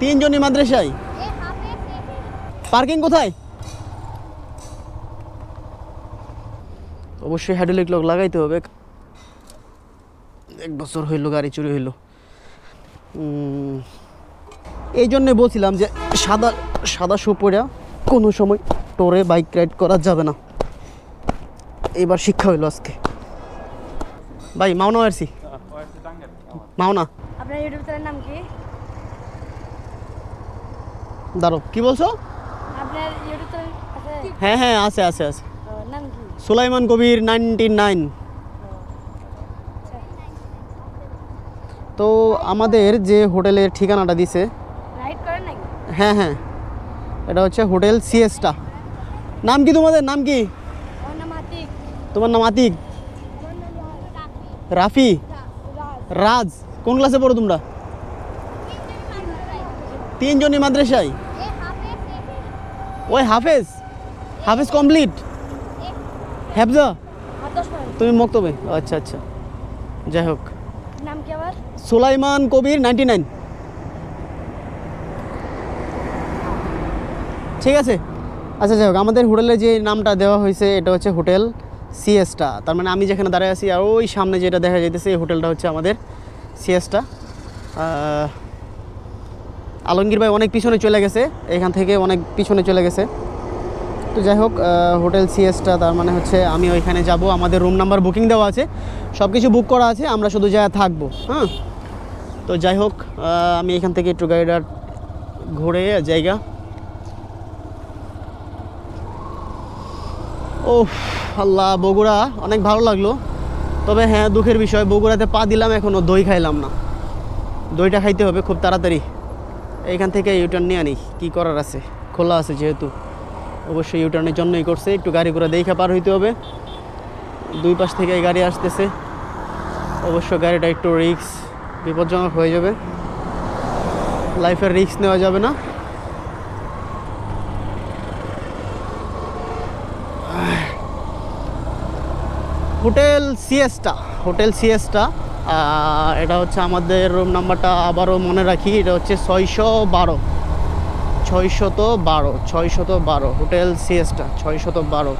তিনজনই মাদ্রাসায়? পার্কিং কোথায়? অবশ্যই হাইড্রোলিক লক লাগাইতে হবে। এক বছর হইল গাড়ি চুরি হইল। এই জন্যে বলছিলাম যে সাদা সাদা শু পরে কোনো সময় টোরে বাইক রাইড করা যাবে না। এবার শিক্ষা হইল আজকে। ভাই মাওনা আরছি মাওনা? আপনার ইউটিউব চ্যানেলের নাম কি? দাঁড়ো কি বলছো? হ্যাঁ হ্যাঁ আছে আছে আছে। Sulaiman Kabir ninety nine. তো আমাদের যে হোটেলের ঠিকানাটা দিছে হ্যাঁ হ্যাঁ এটা হচ্ছে হোটেল সিএসটা নাম কি তোমাদের? নাম কি? তোমার নাম আতিক? রাফি। রাজ। কোন ক্লাসে পড়ো তোমরা? তিনজনই মাদ্রাসায়? ওই হাফেজ হাফেজ কমপ্লিট হ্যাফজা মিনিট তুমি মক্তবে? আচ্ছা আচ্ছা। যাই হোক। নাম কি আবার? সুলাইমান কবির নাইনটি নাইন ঠিক আছে? আচ্ছা যাই হোক আমাদের হোটেলে যে নামটা দেওয়া হয়েছে এটা হচ্ছে হোটেল সিএসটা তার মানে আমি যেখানে দাঁড়িয়ে আছি আর ওই সামনে যেটা দেখা যাইতেছে এই হোটেলটা হচ্ছে আমাদের সিএসটা আলমগীর ভাই অনেক পিছনে চলে গেছে, এখান থেকে অনেক পিছনে চলে গেছে। তো যাই হোক হোটেল সিএসটা, তার মানে হচ্ছে আমি ওইখানে যাব, আমাদের রুম নাম্বার বুকিং দেওয়া আছে সব কিছু বুক করা আছে, আমরা শুধু জায়গায় থাকব হ্যাঁ? তো যাই হোক আমি এখান থেকে একটু গাড়িটা ঘুরে জায়গা। ও আল্লাহ, বগুড়া, অনেক ভালো লাগল। তবে হ্যাঁ দুঃখের বিষয়, বগুড়াতে পা দিলাম এখনও দই খাইলাম না। দইটা খাইতে হবে খুব তাড়াতাড়ি। এইখান থেকে ইউটার্ন নিয়ে আনি। কী করার আছে? খোলা আছে যেহেতু। অবশ্যই ইউটার্নের জন্যই করছে। একটু গাড়ি করে দেখে পার হইতে হবে। দুই পাশ থেকে গাড়ি আসতেছে। অবশ্য গাড়িটা একটু রিক্স বিপজ্জনক হয়ে যাবে। লাইফের রিস্ক নেওয়া যাবে না। হোটেল সিএসটা হোটেল সিএসটা এটা হচ্ছে আমাদের রুম নাম্বারটা আবারও মনে রাখি, এটা হচ্ছে ছয়শো বারো। ছয়শত বারো ছয়শত বারো, হোটেল সিএসটা ছয়শত বারো।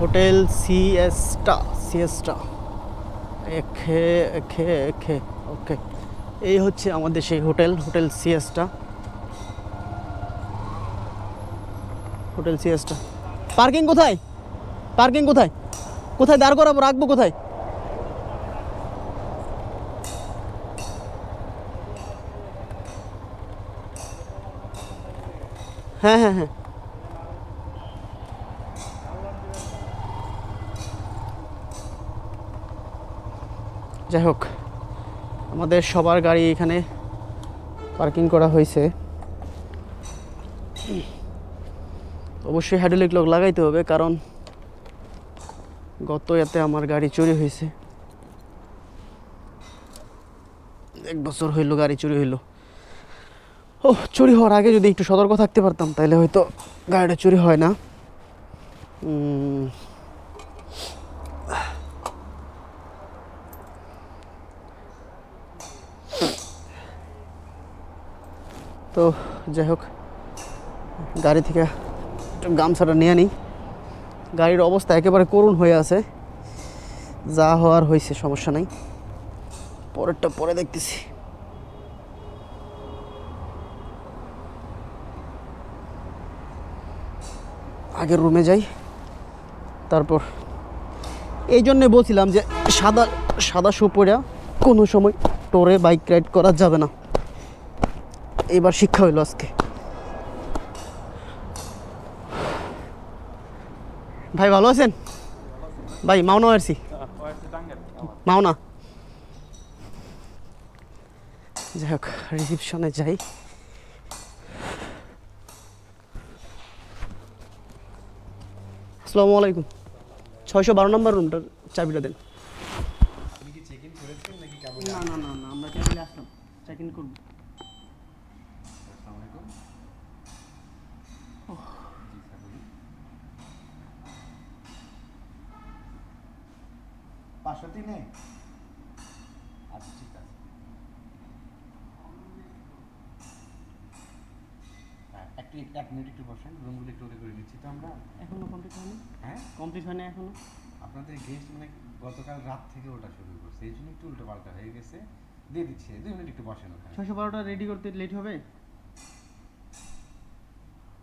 হোটেল সিএসটা সিএসটা এখে এখে এখে, ওকে। এই হচ্ছে আমাদের সেই হোটেল হোটেল সিএসটা হোটেল সিএসটা। পার্কিং কোথায়? পার্কিং কোথায়? কোথায় দাঁড় করাবো, রাখব কোথায়? হ্যাঁ হ্যাঁ হ্যাঁ। যাই হোক, আমাদের সবার গাড়ি এখানে পার্কিং করা হয়েছে। অবশ্যই হাইড্রোলিক লক লাগাইতে হবে, কারণ গত এতে আমার গাড়ি চুরি হয়েছে এক বছর হইল গাড়ি চুরি হইল। ও চুরি হওয়ার আগে যদি একটু সতর্ক থাকতে পারতাম তাহলে হয়তো গাড়িটা চুরি হয় না। তো যাই হোক, গাড়ি থেকে গামছাটা নিয়ে নিই গাড়ির অবস্থা একেবারে করুণ হয়ে আছে। যা হওয়ার হয়েছে, সমস্যা নাই। পরেরটা পরে দেখতেছি। আগের রুমে যাই। তারপর এই জন্যে বলছিলাম যে সাদা সাদা শু কোনো সময় টোরে বাইক রাইড করা যাবে না। এবার শিক্ষা হইল আজকে। ভাই ভালো আছেন? ভাই মাওনা আসছি মাওনা। যাই হোক রিসিপশনে যাই। আসসালামু আলাইকুম। ছয়শো বারো নম্বর রুমটার চাবিটা দেন। না না না না আমরা টেবিলে আসলাম। চেক ইন করব। পাঁচশো তিনে আচ্ছা ঠিক আছে। হ্যাঁ, একটু এক মিনিট একটু বসেন রুমগুলো একটু করে নিচ্ছি তো আমরা। এখনও কমপ্লিট হয়নি? হ্যাঁ? কমপ্লিট হয়নি এখনও? আপনাদের গেস্ট মানে গতকাল রাত থেকে ওটা শুরু করছে এই জন্য একটু উল্টো পাল্টা হয়ে গেছে। দিয়ে দিচ্ছে দুই মিনিট একটু বসেন ওখানে। ছয়শো বারোটা রেডি করতে লেট হবে?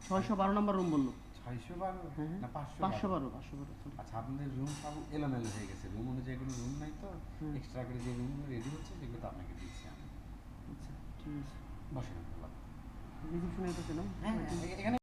ছয়শো বারো নম্বর রুম বলল। হ্যাঁ হ্যাঁ। পাঁচশো বারো। পাঁচশো বারো আচ্ছা আপনাদের রুম সব এলোমেলো হয়ে গেছে। রুম অনুযায়ী কোনো রুম নাই তো? এক্সট্রা করে যে রুমগুলো রেডি হচ্ছে সেগুলো তো আপনাকে দিচ্ছি আমি। আচ্ছা ঠিক আছে। বসেন রিসেপশনে এখানে